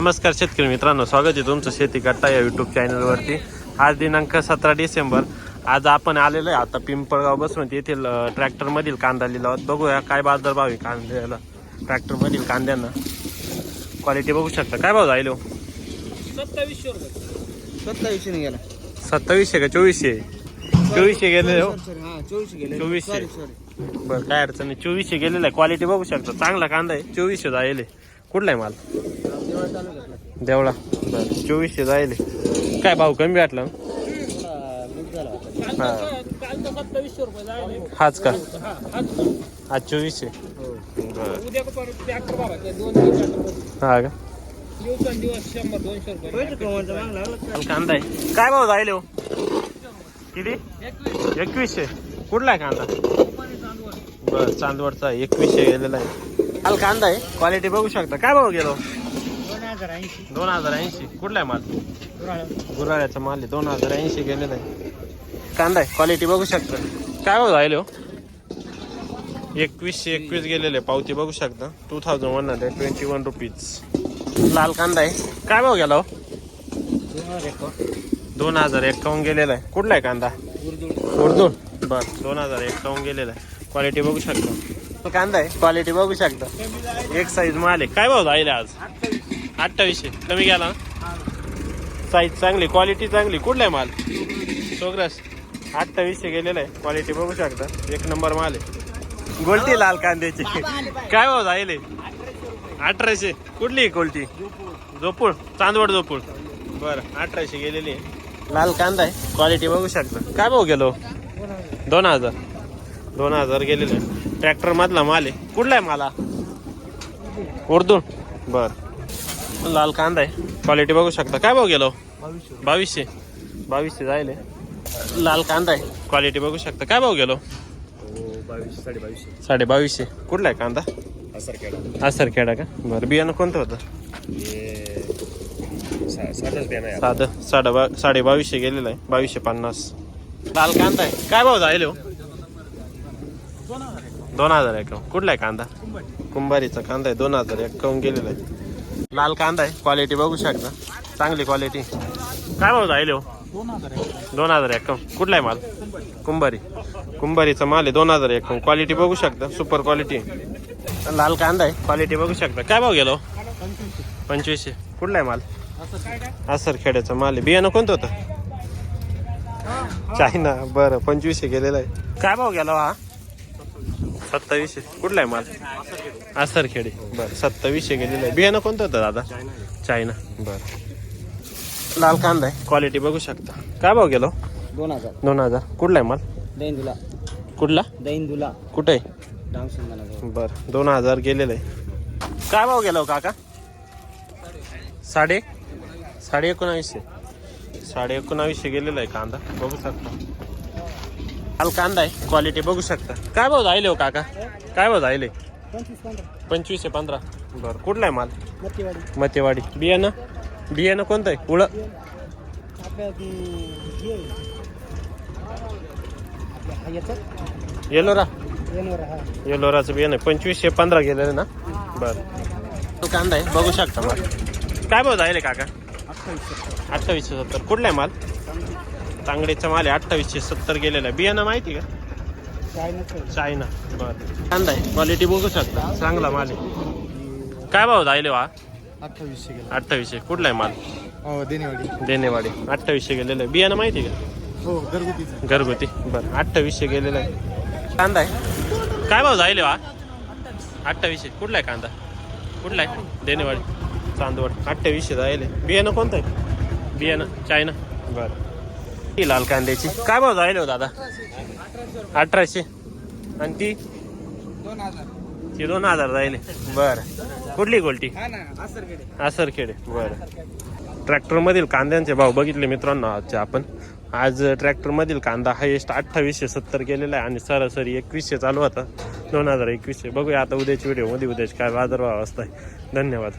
नमस्कार शेतकरी मित्रांनो स्वागत आहे तुमचं शेती कट्टा या युट्यूब चॅनलवरती आज दिनांक सतरा डिसेंबर. आज आपण आलेलो आहे आता पिंपळगाव बसवंत येथील ट्रॅक्टर मधील कांदा लिलावत. बघूया काय बाजार भाव आहे कांद्याला ट्रॅक्टर मधील कांद्यांना. क्वालिटी बघू शकता. काय भाव जाईल हो? सत्तावीसशे रुपये. सत्तावीसशे गेला. सत्तावीसशे का चोवीसशे? चोवीसशे गेले हो? हा चोवीसशे बरं काय अडचण नाही. चोवीसशे गेलेला आहे. क्वालिटी बघू शकता. चांगला कांदा आहे. चोवीसशे जाईल कुठला आहे माल? देवळा. बरं चोवीसशे जाईल काय भाव कमी वाटला? हाच का? हा आज चोवीसशे. हो हा का? कांदा आहे. काय भाव जाईल हो? किती? एकवीसशे. कुठला आहे कांदा? बर चांदवडचा एकवीसशे गेलेला आहे. काल कांदा आहे. क्वालिटी बघू शकता. काय भाव गेलो? हजार ऐंशी. दोन हजार ऐंशी. कुठला आहे माल? गुराळ्याचा माल आहे. दोन हजार ऐंशी गेलेला आहे. कांदा आहे. क्वालिटी बघू शकता. काय भाव जाईल हो? एकवीसशे एकवीस गेलेले आहे. पावती बघू शकता. Two thousand one hundred twenty one rupees लाल कांदा आहे. काय भाव गेला हो? दोन हजार एक्कावन्न गेलेला आहे. कुठला आहे कांदा? उर्दू. बर. दोन हजार एक्कावन्न गेलेला आहे. क्वालिटी बघू शकता. कांदा आहे. क्वालिटी बघू शकता. एक साईज माल आहे. काय भाव जाईल आज? अठ्ठावीसशे. कमी गेला साईज चांगली क्वालिटी चांगली. कुठला आहे माल? सोग्रस. अठ्ठावीसशे गेलेला आहे. क्वालिटी बघू शकता. एक नंबर माल आहे. गोलटी लाल कांद्याची. काय भाव जाईल अठराशे. कुठली आहे गोलटी? झोपूळ. चांदवड झोपूळ. बरं अठराशे गेलेली आहे. लाल कांदा आहे. क्वालिटी बघू शकता. काय भाव गेलो? दोन हजार. दोन हजार गेलेले ट्रॅक्टर मधला माल आहे. कुठला आहे माला? उर्दू. बर. लाल कांदा आहे. क्वालिटी बघू शकता. काय भाव गेलो? बावीसशे. बावीसशे. जायले. लाल कांदा आहे. क्वालिटी बघू शकता. काय भाव गेलो? साडे बावीसशे साडे बावीसशे कुठला आहे कांदा? असर हा खेडा का? बरं बियाणं कोणतं होतं? साधं साडे बा साडे बावीसशे गेलेलं आहे. बावीसशे पन्नास. लाल कांदा आहे. काय भाव जाईल हो? दोन हजार एकावन्न कुठला आहे कांदा? कुंभारीचा कांदा आहे. दोन हजार एकावन्न गेलेला आहे? लाल कांदा आहे. क्वालिटी बघू शकता. चांगली क्वालिटी काय भाव जाईल हो? दोन हजार एकावन्न कुठला आहे माल? कुंभारी. कुंभारीचा माल आहे दोन हजार एकावन्न क्वालिटी बघू शकता. सुपर क्वालिटी लाल कांदा आहे. क्वालिटी बघू शकता. काय भाव गेलो पंचवीसशे. कुठला आहे माल? असर खेड्याचा माल आहे. बियाणं कोणतं होतं? चायना. बरं पंचवीसशे गेलेला आहे. काय भाव गेला हा? सत्तावीसशे कुठला आहे माल? असर खेडे बरं सत्तावीसशे गेलेलं आहे बियाणं कोणतं होतं दादा? चायना बरं. लाल कांदा आहे. क्वालिटी बघू शकता. काय भाव गेलो? दोन हजार. दोन हजार. कुठला आहे माल? दैंदुला. कुठला? दैंदुला. कुठे? आहे बरं दोन हजार गेलेलं आहे. काय भाव गेलो काका? साडे? साडे एकोणावीसशे साडे एकोणावीसशे गेलेला आहे कांदा. बघू शकता. लाल कांदा आहे. क्वालिटी बघू शकता. काय भाव जायले हो काका? काय भाऊ जायले पंचवीस पंधरा पंचवीसशे पंधरा. बरं कुठला आहे माल? मतेवाडी. बियाणं? बियाणं कोणतं आहे? उळ? येलोरा? येलोराचं बियाणं आहे. पंचवीसशे पंधरा गेलेलं ना? बरं. तो कांदा आहे. बघू शकता माल. काय भाव जायले काका? अठ्ठावीसशे सत्तर. कुठला आहे माल? तांगडीचा माल आहे अठ्ठावीसशे सत्तर गेलेला आहे. बियाणं माहिती का? चायना बरं. कांदा आहे. क्वालिटी बघू शकता. चांगला माल आहे. काय भाव जाईल वा? अठ्ठावीसशे गेला. अठ्ठावीसशे. कुठला आहे माल? हो देणेवाडी देणेवाडी अठ्ठावीसशे गेलेलं आहे. बियाणं माहिती का? हो घरगुतीचं. घरगुती. बरं. अठ्ठावीसशे गेलेलं आहे. कांदा आहे. काय भाव जाईल वा? अठ्ठावीसशे. कुठला आहे कांदा? कुठला आहे? देणेवाडी चांदवड. अठ्ठावीसशे जाईल बियाणं कोणतं आहे? बियाणं. चायना बरं. ती लाल कांद्याची. काय भाव जाईल हो दादा? अठराशे. आणि ती? ती दोन हजार जाईल. बरं. कुठली गोल्टी? हा ना असरकडे आसरखेडे. बरं. ट्रॅक्टरमधील कांद्यांचे भाव बघितले मित्रांनो आजचे आपण. आज ट्रॅक्टरमधील कांदा हायेस्ट अठ्ठावीसशे सत्तर केलेला आहे आणि सरासरी एकवीसशे चालू होता. दोन हजार एकवीसशे. बघूया आता उद्याच्या व्हिडिओमध्ये उद्याच काय बाजारभाव असताय धन्यवाद.